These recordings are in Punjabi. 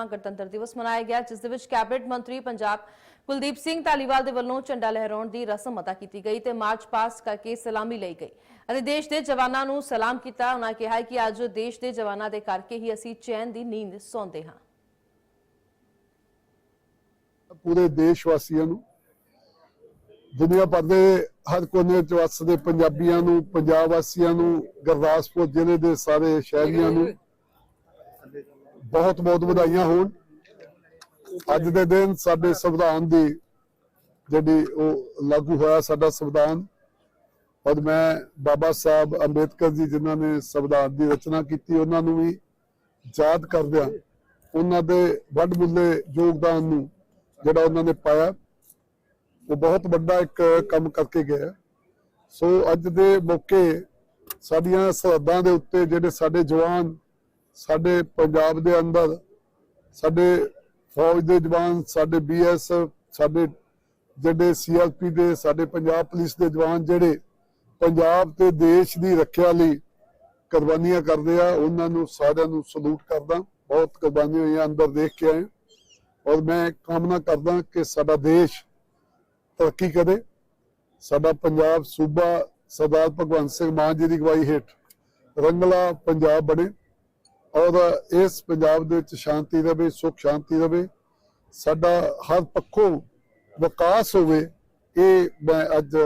65ਵਾਂ ਗਣਤੰਤਰ ਦਿਵਸ ਮਨਾਇਆ ਗਿਆ, ਜਿਸ ਦੇ ਵਿੱਚ ਕੈਬਨਿਟ ਮੰਤਰੀ ਪੰਜਾਬ ਕੁਲਦੀਪ ਸਿੰਘ ਧਾਲੀਵਾਲ ਦੇ ਵੱਲੋਂ ਝੰਡਾ ਲਹਿਰਾਉਣ ਦੀ ਰਸਮ ਅਦਾ ਕੀਤੀ ਗਈ ਤੇ ਮਾਰਚ ਪਾਸ ਕਰਕੇ ਸਲਾਮੀ ਲਈ ਗਈ। ਅਤੇ ਦੇਸ਼ ਦੇ ਜਵਾਨਾਂ ਨੂੰ ਸਲਾਮ ਕੀਤਾ ਉਹਨਾਂ ਕਿਹਾ ਕਿ ਅੱਜ ਦੇਸ਼ ਦੇ ਜਵਾਨਾਂ ਦੇ ਕਰਕੇ ਹੀ ਅਸੀਂ ਚੈਨ ਦੀ ਨੀਂਦ ਸੌਂਦੇ ਹਾਂ। ਪੂਰੇ ਦੇਸ਼ ਵਾਸੀਆਂ ਨੂੰ, ਦੁਨੀਆ ਭਰ ਦੇ ਹਰ ਕੋਨੇ ਚ ਵਸਦੇ ਪੰਜਾਬੀਆਂ ਨੂੰ, ਪੰਜਾਬ ਵਾਸੀਆਂ ਨੂੰ, ਗੁਰਦਾਸਪੁਰ ਜ਼ਿਲ੍ਹੇ ਦੇ ਸਾਰੇ ਸ਼ਹਿਰੀਆਂ ਨੂੰ ਬਹੁਤ ਬਹੁਤ ਵਧਾਈਆਂ ਹੋਣ। ਅੱਜ ਦੇ ਦਿਨ ਸਾਡੇ ਸੰਵਿਧਾਨ ਦੀ ਜਿਹੜੀ ਉਹ ਲਾਗੂ ਹੋਇਆ ਸਾਡਾ ਸੰਵਿਧਾਨ, ਔਰ ਮੈਂ ਬਾਬਾ ਸਾਹਿਬ ਅੰਬੇਦਕਰ ਜੀ ਜਿਨ੍ਹਾਂ ਨੇ ਸੰਵਿਧਾਨ ਦੀ ਰਚਨਾ ਕੀਤੀ, ਉਹਨਾਂ ਨੂੰ ਵੀ ਯਾਦ ਕਰਦਿਆਂ ਉਹਨਾਂ ਦੇ ਵੱਡ ਮੁੱਲੇ ਯੋਗਦਾਨ ਨੂੰ ਜਿਹੜਾ ਉਹਨਾਂ ਨੇ ਪਾਇਆ, ਉਹ ਬਹੁਤ ਵੱਡਾ ਇੱਕ ਕੰਮ ਕਰਕੇ ਗਿਆ। ਸੋ ਅੱਜ ਦੇ ਮੌਕੇ ਸਾਡੀਆਂ ਸਰਹੱਦਾਂ ਦੇ ਉੱਤੇ ਜਿਹੜੇ ਸਾਡੇ ਜਵਾਨ ਸਾਡੇ ਪੰਜਾਬ ਦੇ ਅੰਦਰ, ਸਾਡੇ ਫੌਜ ਦੇ ਜਵਾਨ, ਸਾਡੇ ਬੀਐਸ ਸਾਡੇ ਜਿਹੜੇ ਸੀਆਰਪੀ ਦੇ, ਸਾਡੇ ਪੰਜਾਬ ਪੁਲਿਸ ਦੇ ਜਵਾਨ ਜਿਹੜੇ ਪੰਜਾਬ ਤੇ ਦੇਸ਼ ਦੀ ਰੱਖਿਆ ਲਈ ਕੁਰਬਾਨੀਆਂ ਕਰਦੇ ਆ, ਉਹਨਾਂ ਨੂੰ ਸਾਰਿਆਂ ਨੂੰ ਸਲੂਟ ਕਰਦਾ, ਬਹੁਤ ਕੁਰਬਾਨੀਆਂ ਹੋਈਆਂ ਅੰਦਰ ਦੇਖ ਕੇ ਆਏ। ਔਰ ਮੈਂ ਕਾਮਨਾ ਕਰਦਾ ਕਿ ਸਾਡਾ ਦੇਸ਼ ਤਰੱਕੀ ਕਰੇ। ਸਾਡਾ ਪੰਜਾਬ ਸੂਬਾ ਸਰਦਾਰ ਭਗਵੰਤ ਸਿੰਘ ਮਾਨ ਜੀ ਦੀ ਅਗਵਾਈ ਹੇਠ ਰੰਗਲਾ ਪੰਜਾਬ ਬਣੇ। ਔਰ ਇਸ ਪੰਜਾਬ ਦੇ ਵਿੱਚ ਸ਼ਾਂਤੀ ਰਵੇ ਸੁਖ ਸ਼ਾਂਤੀ ਰਵੇ ਸਾਡਾ ਹਰ ਪੱਖੋਂ ਵਿਕਾਸ ਹੋਵੇ ਇਹ ਮੈਂ ਅੱਜ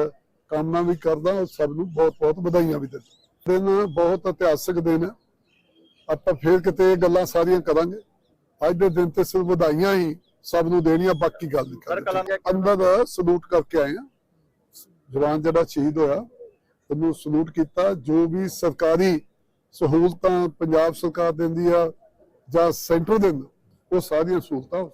ਕਾਮਨਾ ਵੀ ਕਰਦਾ ਔਰ ਸਭ ਨੂੰ ਬਹੁਤ ਬਹੁਤ ਵਧਾਈਆਂ ਵੀ ਦਿੰਦਾ। ਦਿਨ ਬਹੁਤ ਇਤਿਹਾਸਕ ਦਿਨ ਹੈ ਆਪਾਂ ਫੇਰ ਕਿਤੇ ਇਹ ਗੱਲਾਂ ਸਾਰੀਆਂ ਕਰਾਂਗੇ। ਅੱਜ ਦੇ ਦਿਨ ਤੇ ਸਿਰਫ ਵਧਾਈਆਂ ਹੀ ਸਭ ਨੂੰ ਦੇਣੀਆਂ ਬਾਕੀ ਗੱਲ ਨਹੀਂ ਕਰਨੀ। ਅੰਦਰ ਸਲੂਟ ਕਰਕੇ ਆਏ ਆ ਜਵਾਨ ਜਿਹੜਾ ਸ਼ਹੀਦ ਹੋਇਆ ਉਹਨੂੰ ਸਲੂਟ ਕੀਤਾ। ਜੋ ਵੀ ਸਰਕਾਰੀ ਸਹੂਲਤਾਂ ਪੰਜਾਬ ਸਰਕਾਰ ਦਿੰਦੀ ਆ ਜਾਂ ਸੈਂਟਰ ਦਿੰਦਾ ਉਹ ਸਾਰੀਆਂ ਸਹੂਲਤਾਂ